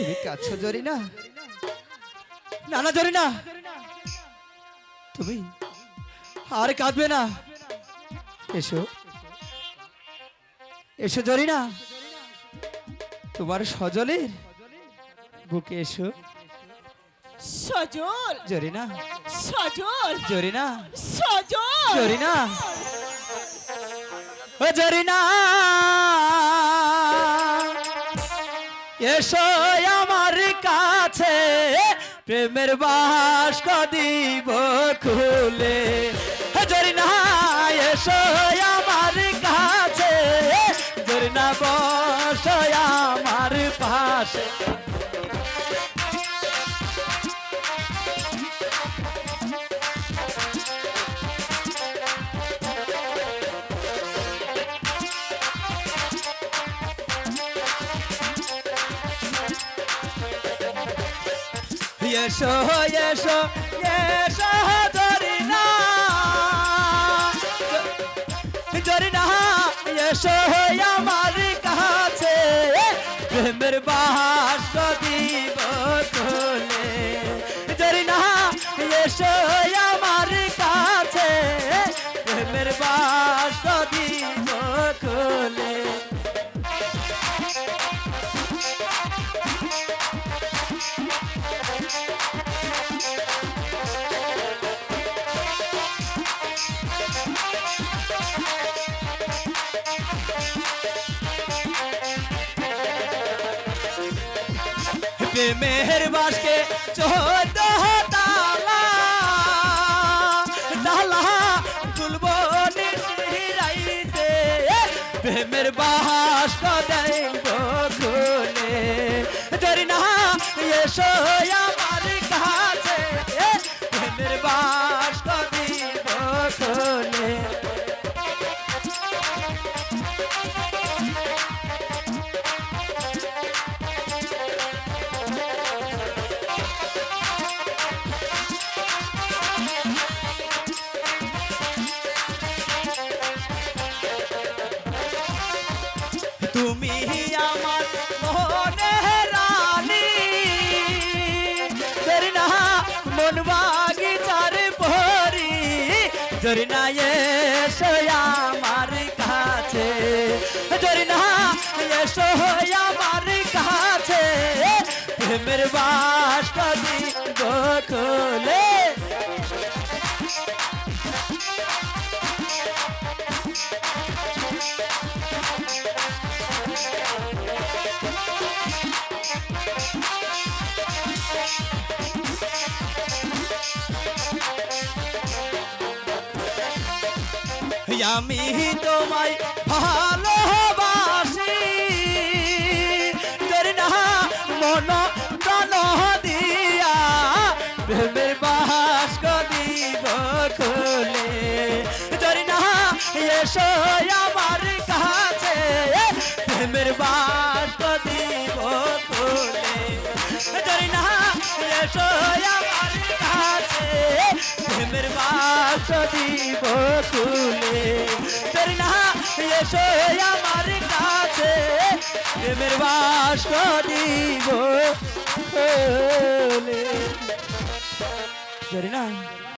তুমি কাছো জরি না না না জরি না তুমি আর কাঁদবে না। এসো। এসো জরি না তোমার সজলের বুকে এসো। সজল! জরি না সজল! জরি না সজল! জরিনা। ও জরিনা! এসো আমার কাছে, প্রেমের বাস দিব খুলে। জরি না, এসো আমার কাছে জরি না, বস আমার পাশে। এসো এসো এসো জরিনা। জরিনা এসো আমার কাছে। প্রেমের বাস দিব তোলে। জরিনা এসো প্রেমের বাসকে চোদ্দ তালা তালা তুলব নিশিরাইতে প্রেমের বাস দেব খুলে ধরি না এসো আমার কাছে প্রেমের বাস দিব খুলে তুমি আমার মনে রানী জরিনা মন বাগিচার পরি জরিনা এসো আমার কাছে। জরিনা এসো আমার কাছে। প্রেমের বাস দিব খোলে। আমি তোমায় ভালোবাসি। তোর না মন দল দিয়া প্রেমের বাস দিব খুলে। তোর না এসো আমার কাছে, প্রেমের বাস দিব খুলে। তোর না এসো আমার কাছে প্রেমের বাস দিব তোর না এসো আমার কাছে প্রেমের বাস দিব তোর না